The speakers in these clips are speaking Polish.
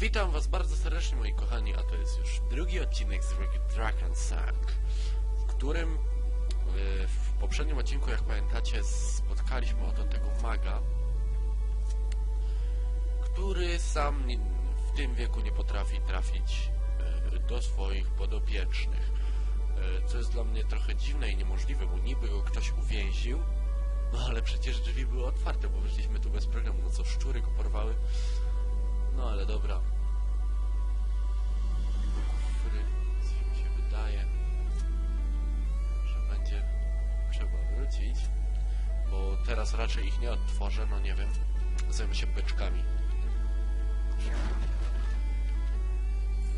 Witam was bardzo serdecznie moi kochani, a to jest już drugi odcinek z Dragon Sang, w którym e, w poprzednim odcinku, jak pamiętacie, spotkaliśmy oto tego maga, który sam nie- w tym wieku nie potrafi trafić e, do swoich podopiecznych. E, Co jest dla mnie trochę dziwne i niemożliwe, bo niby go ktoś uwięził, no ale przecież drzwi były otwarte, bo wyszliśmy tu bez problemu, no co, szczury go porwały? No ale dobra. Fry, coś mi się wydaje, że będzie trzeba wrócić, bo teraz raczej ich nie odtworzę, no nie wiem. Zajmę się beczkami.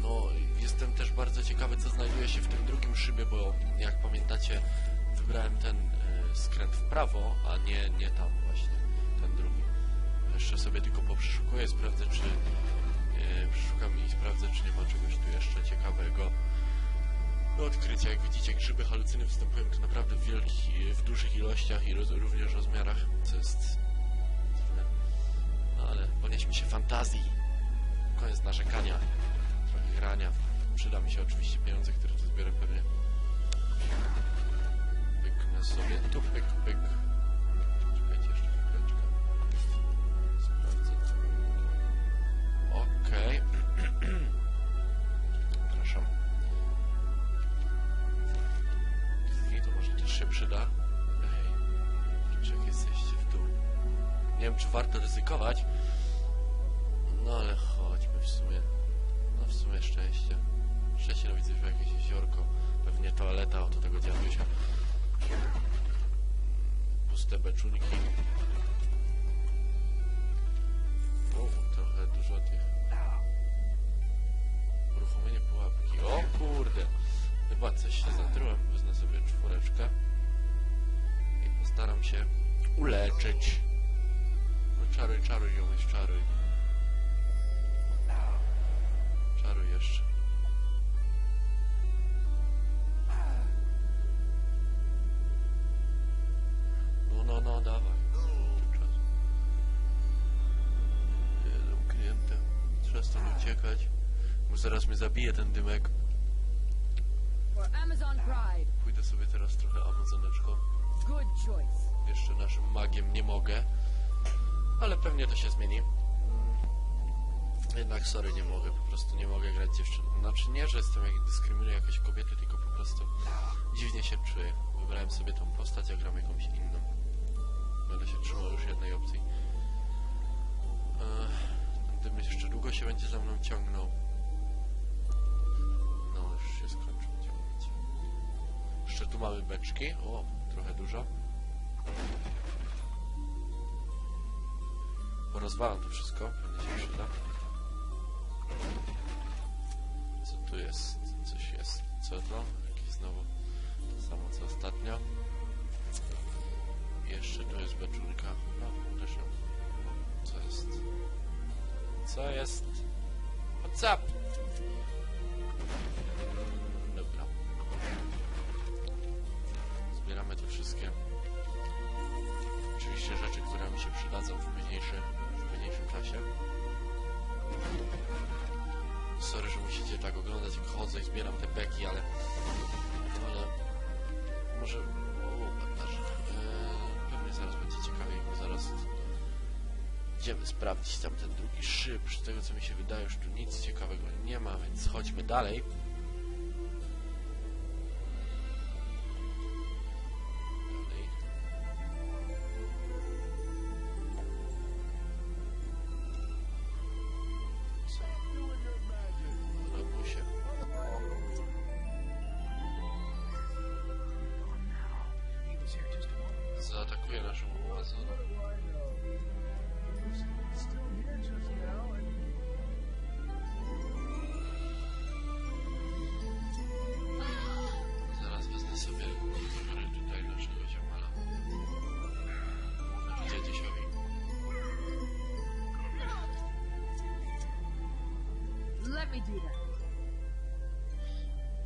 No, jestem też bardzo ciekawy, co znajduje się w tym drugim szybie, bo jak pamiętacie, wybrałem ten e, skręt w prawo, a nie, nie tam właśnie, ten drugi. Jeszcze sobie tylko poprzeszukuję, sprawdzę, czy e, przeszukam i sprawdzę, czy nie ma czegoś tu jeszcze ciekawego do odkrycia. Jak widzicie, grzyby halucyny występują tu naprawdę w wielkich, w dużych ilościach i roz, również rozmiarach, co jest dziwne. No ale ponieśmy się fantazji. Koniec narzekania, trochę grania. Przyda mi się oczywiście pieniądze, które tu zbiorę pewnie. Pyknę sobie tu, pyk, pyk. Nie wiem, czy warto ryzykować. No ale chodźmy w sumie. No w sumie szczęście. Szczęście, no widzę, że jakieś jeziorko. Pewnie toaleta od tego dziadusia. Puste beczułki. O, trochę dużo tych. Uruchomienie pułapki. O kurde! Chyba coś się zatrułem. Wezmę sobie czwóreczkę. I postaram się uleczyć. Czaruj, czaruj, ją czaruj. Czaruj jeszcze. No, no, no, dawaj. Czas. Jeden klientem. Przestań uciekać. Bo zaraz mnie zabije ten dymek. Pójdę sobie teraz trochę amazoneczką. Jeszcze naszym magiem nie mogę. Ale pewnie to się zmieni. Jednak sorry, nie mogę, po prostu nie mogę grać dziewczyn. Znaczy nie, że jestem jak dyskryminuję jakieś kobiety, tylko po prostu dziwnie się czuję. Wybrałem sobie tą postać, a gram jakąś inną. Będę się trzymał już jednej opcji. Ech, ten dym jeszcze długo się będzie za mną ciągnął. No, już się skończył ciągnąć. Jeszcze tu mamy beczki. O, trochę dużo. Porozwalam to wszystko. Co tu jest? Coś jest. Co to? Jakieś znowu to samo co ostatnio. Jeszcze tu jest beczułka. No, uderzę. Co jest? Co jest? What's up? Zbieram te beki, ale... ale... Może... O. Eee, pewnie zaraz będzie ciekawiej, bo zaraz... Idziemy sprawdzić tam ten drugi szyb. Z tego, co mi się wydaje, już tu nic ciekawego nie ma, więc chodźmy. Dalej. we do that?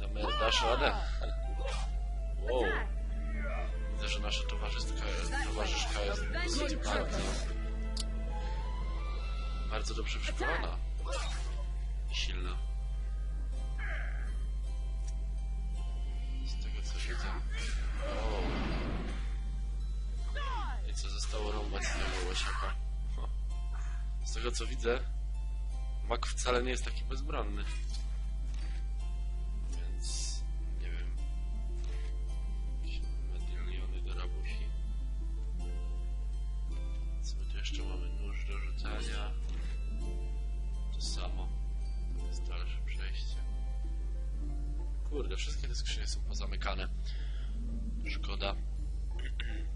Damy, dasz radę? Wow. Widzę, że nasza towarzyszka, towarzyszka jest dosyć bardzo, bardzo dobrze przygotowana i silna. Z tego co widzę. Wow. I co zostało rąbać z tego łosiaka? Z tego co widzę, Mak wcale nie jest taki bezbronny. Więc nie wiem. Medaliony do rabusi. Co my tu jeszcze mamy? Nóż do rzucania. To samo. To jest dalsze przejście. Kurde, wszystkie te skrzynie są pozamykane. Szkoda.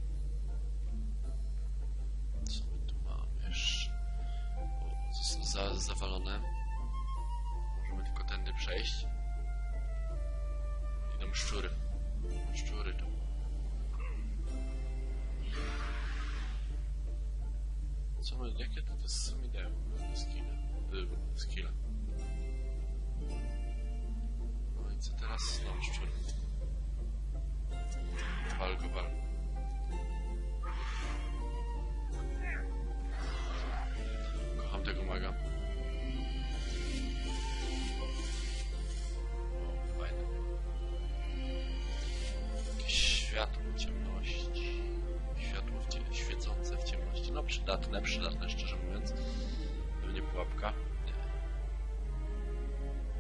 zawalone. Możemy tylko tędy przejść. Idą szczury. Szczury tu. Co my, jakie to, co mi dają? Skille. Y, Skille. No i co teraz? Znowu szczur. Wal go, przydatne, przydatne szczerze mówiąc. Pewnie pułapka. Nie.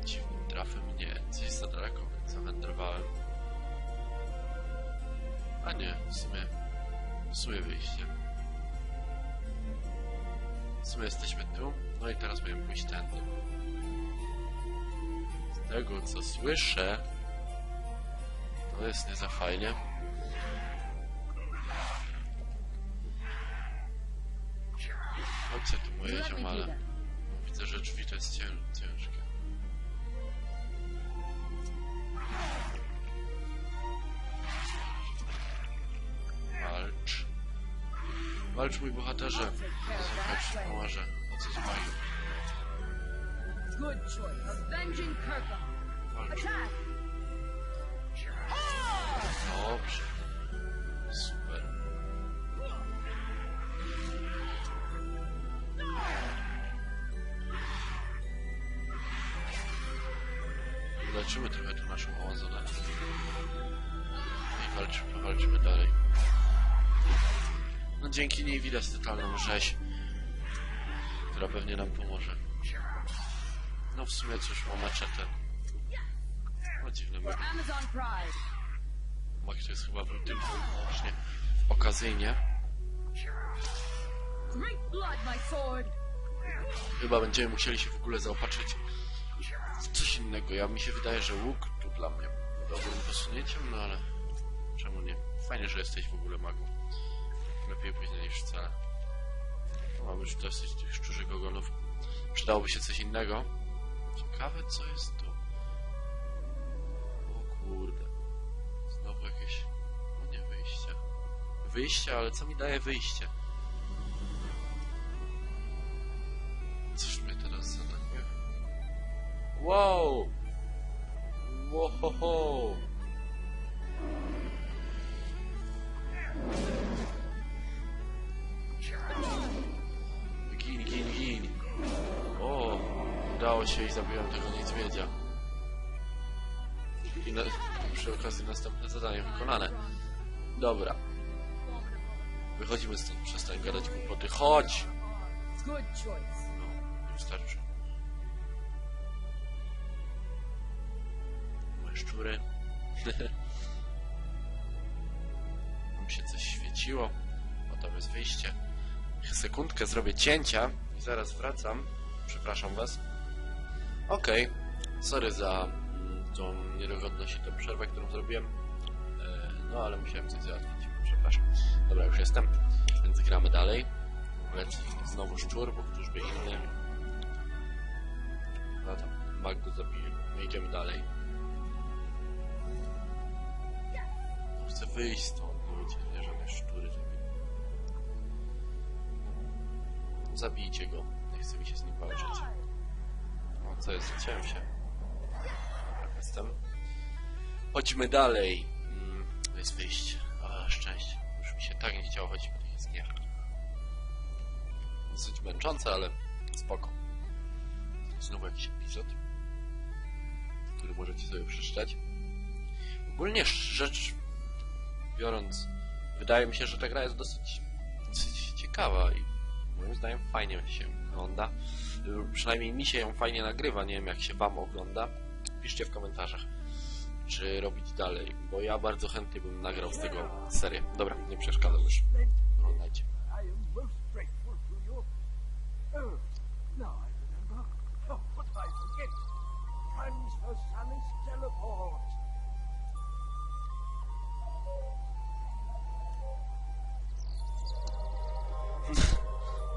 Dziwnym trafem nie. Gdzieś za daleko, zawędrowałem. A nie, w sumie... W sumie wyjście. W sumie jesteśmy tu. No i teraz będziemy pójść tędy. Z tego co słyszę... To jest nie za fajnie. Ziomale. that. Widzę, że drzwi to jest cię ciężkie. Walcz. Walcz mój bohaterze. Słuchaj, pomoże. O co z magii? Good choice. Avenging Kirkham. Walcz. Attack! Dobrze. Leczymy trochę tu naszą Amazonę. I walczymy, walczymy dalej. No dzięki niej widać totalną rzeź, która pewnie nam pomoże. No w sumie cóż, ma maczetę. No dziwne Pride. Mak to jest chyba był tylko właśnie okazyjnie. Chyba będziemy musieli się w ogóle zaopatrzyć w innego. Ja mi się wydaje, że łuk tu dla mnie dobrym posunięciem, no ale czemu nie? Fajnie, że jesteś w ogóle magą. Lepiej późno niż wcale. Mamy już dosyć tych szczurzych ogonów. Przydałoby się coś innego. Ciekawe, co jest tu. O kurde. Znowu jakieś... O nie, wyjście. Wyjście, ale co mi daje wyjście? Wow! Wow! Gin, gin, gin. O! Udało się i zabiłem tego niedźwiedzia. I na, przy okazji następne zadanie wykonane. Dobra. Wychodzimy stąd, przestań gadać głupoty. Chodź! Good choice. No, nie wystarczy. Szczury. Tam się coś świeciło. O, tam jest wyjście. Sekundkę zrobię cięcia i zaraz wracam. Przepraszam was. Okej. Sorry za mm, tą niedogodność i tę przerwę, którą zrobiłem. E, No, ale musiałem coś załatwić. Przepraszam. Dobra, już jestem. Więc gramy dalej. Leci znowu szczur, bo któż by inny. No to mag go zabije. No idziemy dalej. Chcę wyjść stąd, ludzie, nie żadne szczury. Żeby... Zabijcie go. Nie chce mi się z nim walczyć. O, co jest? Chciałem się. Jestem. Chodźmy dalej. Mm, to jest wyjście. O, szczęście. Już mi się tak nie chciało chodzić po tych jaskiniach dosyć męczące, ale spoko. Znowu jakiś epizod, który możecie sobie przeczytać. Ogólnie rzecz biorąc, wydaje mi się, że ta gra jest dosyć, dosyć ciekawa i moim zdaniem fajnie się wygląda. Y, Przynajmniej mi się ją fajnie nagrywa, nie wiem jak się wam ogląda. Piszcie w komentarzach, czy robić dalej, bo ja bardzo chętnie bym nagrał z tego serię. Dobra, nie przeszkadzam już. Oglądajcie. Now I remember. Oh, what I forget?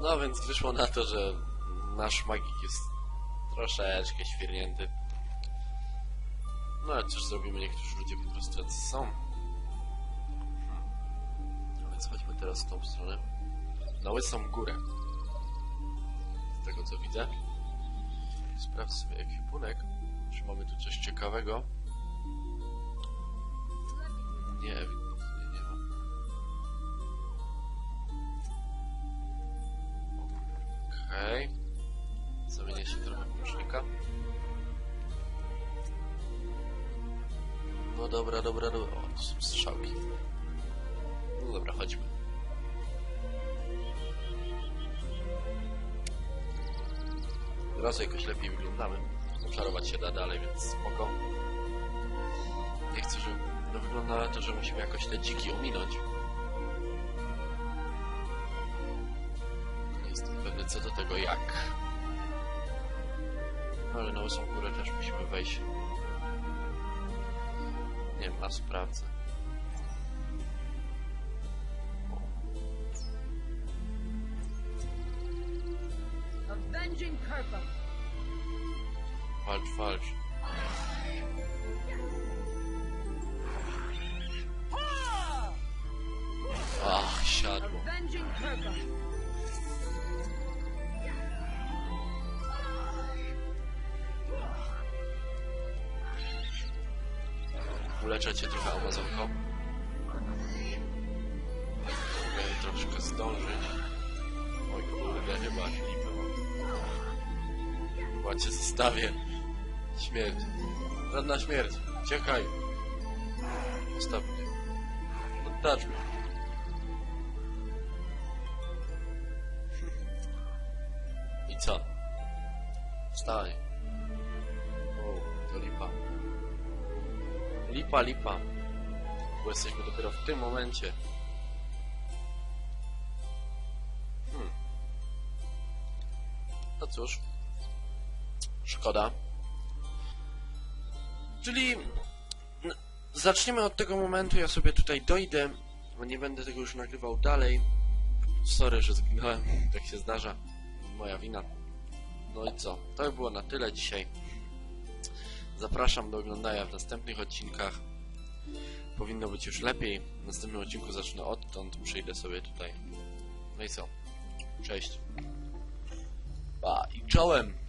No więc wyszło na to, że nasz magik jest troszeczkę świrnięty. No ale cóż zrobimy, niektórzy ludzie po prostu tacy są. No więc chodźmy teraz w tą stronę. Na łysą górę. Z tego co widzę. Sprawdź sobie ekwipunek. Czy mamy tu coś ciekawego? Nie Teraz jakoś lepiej wyglądamy. Czarować się da dalej, więc spoko. Nie chcę, żeby no, wygląda na to, że musimy jakoś te dziki ominąć. Nie jestem pewny co do tego jak. Ale na łysą górę też musimy wejść. Nie wiem, a sprawdzę. Kirkham. Walcz, walcz. Ach, siadło. Uleczę cię trochę Amazonką. Mogę troszkę zdążyć. Oj kurde, chyba mam. Chyba cię zostawię. Śmierć. Żadna śmierć. Uciekaj. Zostaw mnie. Oddacz mnie. I co? Wstań. O, to lipa. Lipa, lipa. Bo jesteśmy dopiero w tym momencie. Hmm. No cóż. Szkoda. Czyli... Zaczniemy od tego momentu, ja sobie tutaj dojdę. Nie będę tego już nagrywał dalej. Sorry, że zginąłem. Tak się zdarza. Moja wina. No i co? To by było na tyle dzisiaj. Zapraszam do oglądania w następnych odcinkach. Powinno być już lepiej. W następnym odcinku zacznę odtąd. Przyjdę sobie tutaj. No i co? Cześć. Pa i czołem!